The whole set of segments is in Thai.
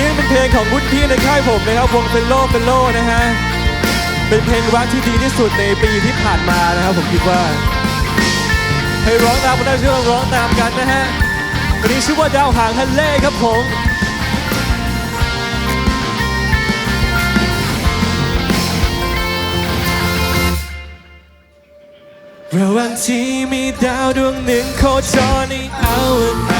นี่เป็นเพลงของรุ่นพี่ในค่ายผมนะครับวงเฟลโลเฟลโลนะฮะเป็นเพลงรักที่ดีที่สุดในปีที่ผ่านมานะครับผมคิดว่าให้ร้องตามกันได้ช่วยร้องตามกันนะฮะวันนี้ชื่อว่าดาวหางฮันเลครับผมระหว่างที่มีดาวดวงหนึ่งโคจรในอวกาศ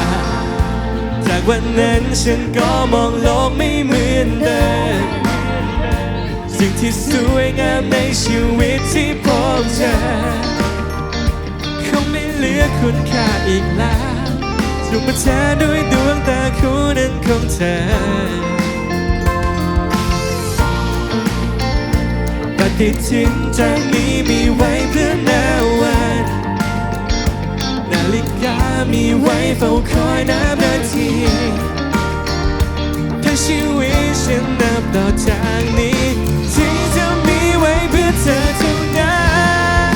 ากวันนั้นฉันก็มองโลกไม่เหมือนเดิมสิ่งที่สวยงามในชีวิตที่พบเจอคงไม่เหลือคุณค่าอีกแล้วถูกมาแทนด้วยดวงตาคู่นั้นของเธอ ปฏิทินจากนี้มีไว้เพื่อ มีไว้เฝ้าคอยนับนาทีถ้าชีวิตฉันนับต่อจากนี้ที่จะมีไว้เพื่อเธอเท่านั้น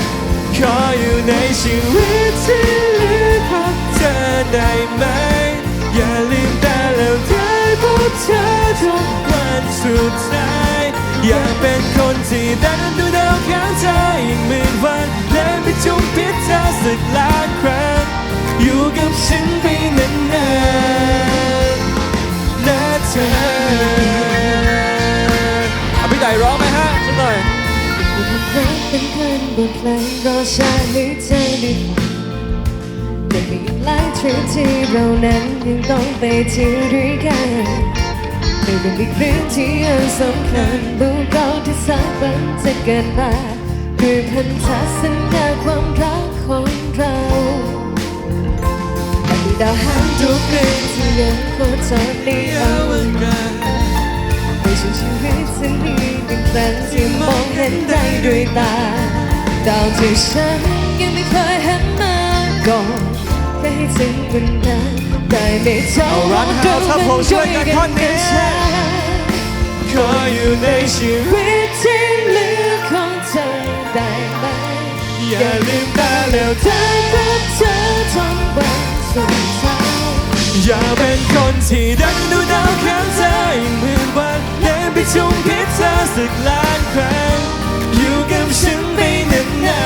ขออยู่ในชีวิตที่เหลือของเธอได้ไหม อย่าลืมตาแล้วได้พบเธอทุกวันสุดท้าย อยากเป็นคนที่ได้นั้นดูดาวข้างเธออีกหมื่น กับฉันไปนานๆนะเธอเอาพี่ไต่ร้องไหมฮะสักหน่อยรักเป็นเพลินบนเพลงรอชาให้เธอได้ฟังแต่มีอีกหลายทริปที่เรานั้นยังต้องไปเที่ยวด้วยกันแต่เป็นอีกเรื่องที่ยังสำคัญดูเราที่สร้างฝันจะเกิดมาด้วยพันธสัญญาความรักของ ดาวหางทุกเรื่งที่ยังโคจรในอวกาศในช่วงชีวิตฉันมีเป็นแสงที่มองเห็นได้ด้วยตา ดาวที่ฉันยังไม่เคยเห็นมาก่อนแค่ให้ถึงวันนั้นได้ไม่เท่าเอาร้านข้าวครับผมช่วยกันท่อนนี้ฉันขออยู่ในชีวิตวิตที่เหลือของเธอได้ไหมอย่าลืมตาแล้วเธอ ที่ดันดูดาวข้างเธออีกหมื่นวันเดินไปจุ่มพิษเธอสักล้านครั้ง อยู่กับฉันไปนา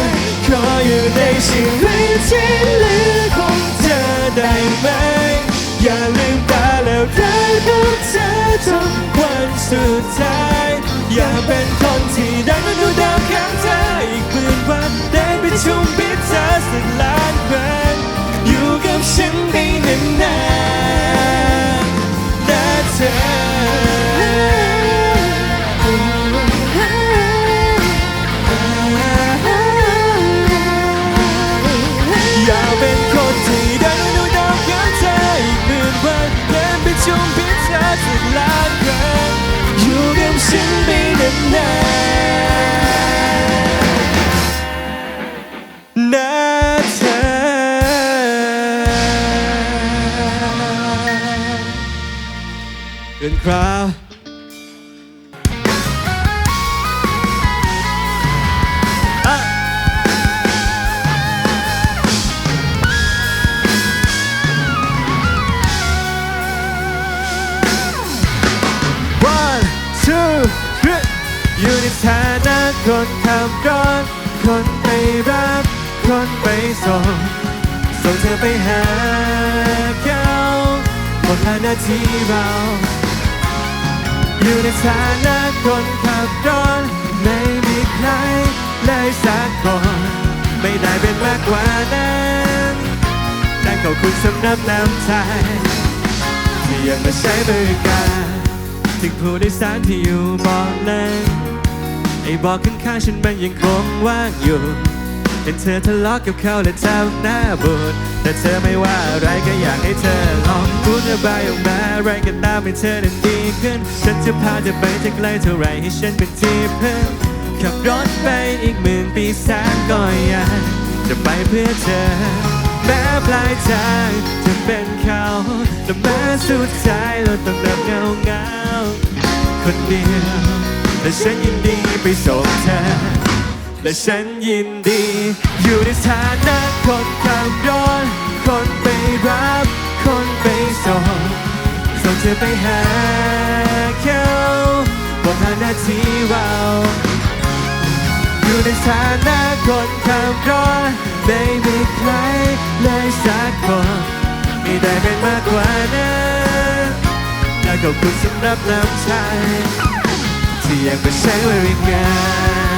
นๆขออยู่ในชีวิตที่เหลือของเธอได้ไหม อย่าลืมตาแล้วได้พบเธอทุกวันสุดท้าย อย่าเป็นคนที่ดันดูดาวข้างเธออีกหมื่นวันเดินไปจุ่มพิษเธอสักล้านครั้งอยู่กับฉันไป นา กินครับอยู่ในฐานะคนขับรถคนไปรับ คนไปส่ง ส่งเธอไปหาเขาหมดหน้าที่เรา อยู่ในฐานะคนขับรถไม่มีใครเลยสักคนไม่ได้เป็นมากกว่านั้นแต่ขอบคุณสำหรับน้ำใจที่ยังมาใช้บริการถึงผู้โดยสารที่อยู่เบาะหลังไอ้เบอกข้างๆฉันมันยังคงว่างอยู่เห็นเธอทะเลาะกับเขาและทำหน้าบูดแต่เธอไม่ว่าอะไร เธอลองพูดระบายออกมาอะไรก็ตามให้เธอนั้นดีขึ้น ฉันจะพาเธอไปจะไกลเท่าไรให้ฉันเป็นที่พึ่งขับรถไปอีกหมื่นปีแสนก็ยังจะไปเพื่อเธอ แม้ปลายทางจะเป็นเขาแต่แม้สุดท้ายเราต้องเดินเงาเงาคนเดียวแต่ฉันยินดีไปส่งเธอและฉันยินดี อยู่ในฐานะคนขับรถคนไปรับ คนไปส่งส่งเธอไปหาเขาบอกหาหน้าที่เราอยู่ในฐานะคนขับรถไม่มีใครเลยสักคนไม่ได้เป็นมากกว่านั้นและขอบคุณสำหรับน้ำใจที่ยังไม่ใช้บริการ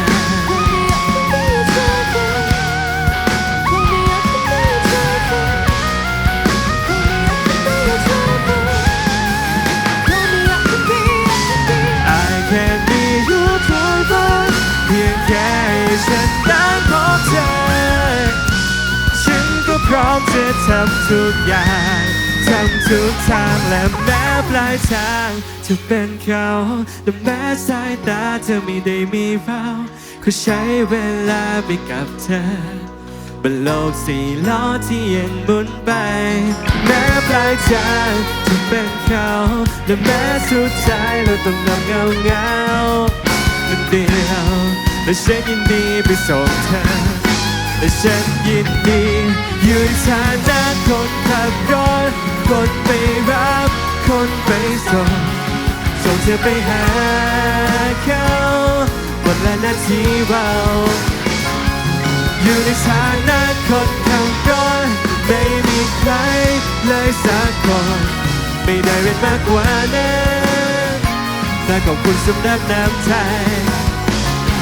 ำทุกอย่างทำทุกทางและแม้ปลายทางจะเป็นเขาแต่แม้สายตาเธอไม่ได้มีเราก็ใช้เวลาไปกับเธอบนโลกสี่ล้อที่ยังหมุนไป แม้ปลายทางจะเป็นเขาและแม้สุดท้ายเราต้องนำเงาเงาคนเดียวและฉันยินดีไปส่งเธอและฉันยินดีอยู่ในฐานะคนขับรถ คนไปรับ คนไปส่ง ส่งเธอไปหาเขาหมดและนาทีเรา อยู่ในฐานะคนขับรถไม่มีใครเลยสักคนไม่ได้เป็นมากกว่านั้นแต่ขอบคุณสำหรับน้ำใจ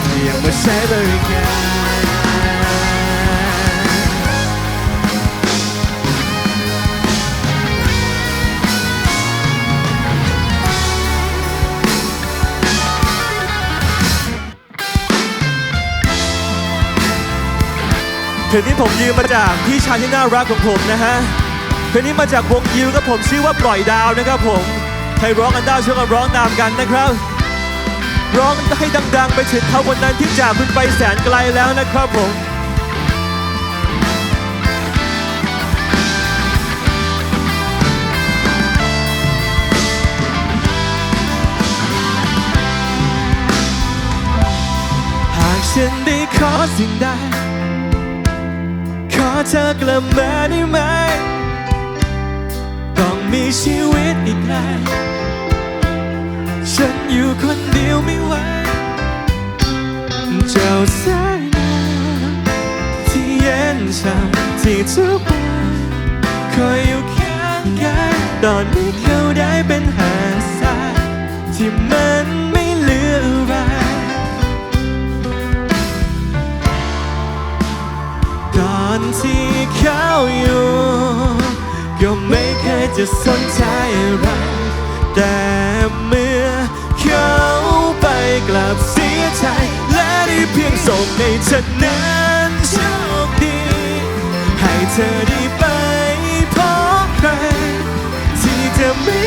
ที่ยังมาใช้บริการ ลงนี้ผมยืมมาจากพี่ชายที่น่ารักของผมนะฮะเพลงนี้มาจากวงยิวครับผมชื่อว่าปล่อยดาวนะครับผมใครร้องกันได้ช่วยกันร้องตามกันนะครับ ร้องให้ดังๆ ไปถึงเขาคนนั้นที่จากคุณไปแสนไกลแล้วนะครับผมหากฉันได้ขอสิ่งใด เธอกลับมาได้ไหม ต้องมีชีวิตอีกไกลฉันอยู่คนเดียวไม่ไหว เจ้าสายน้ำที่เย็นช่ำที่ทุกวันคอยอยู่ข้างกายตอนนี้เขาได้เป็นหาดทรายที่มันไม่ อนที่เขาอยู่ ก็ไม่เคยจะสนใจอะไร แต่เมื่อเขาไปกลับเสียใจ และได้เพียงส่งให้เธอนั้นโชคดี ให้เธอได้ไปพบใครที่จะไม่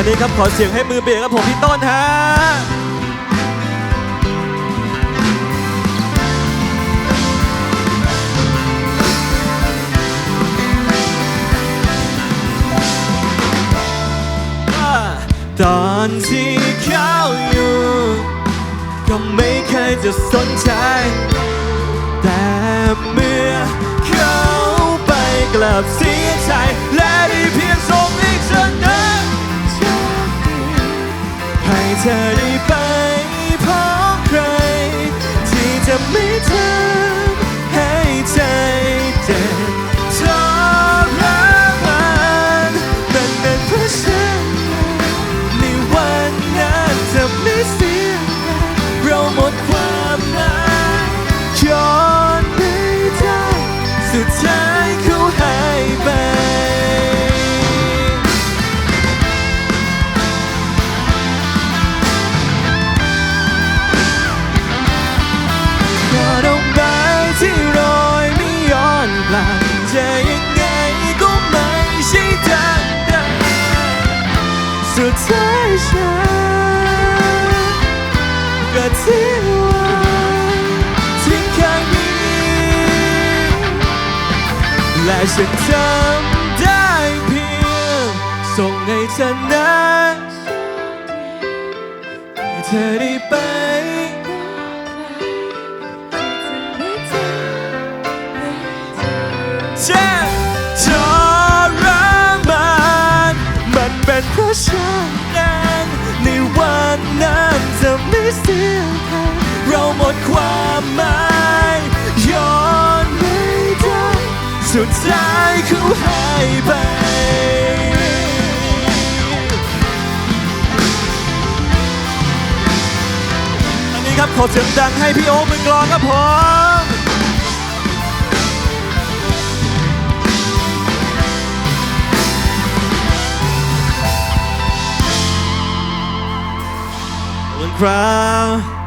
สวัสดีครับขอเสียงให้มือเบสครับผมพี่ต้นฮะตอนที่เขาอยู่ ก็ไม่เคยจะสนใจ แต่เมื่อเขาไปกลับเสียใจและได้เพียงส่ง เธอได้ไปพบใคร ที่จะไม่เธอ ทิ้งข้างนี้ และฉันทำได้เพียง ส่งให้เธอนะให้เธอได้ไปใช่ สุดท้ายเขาหายไป อันนี้ครับขอเสียงดังให้พี่โอ๊คเป็นกลองครับผม One crowd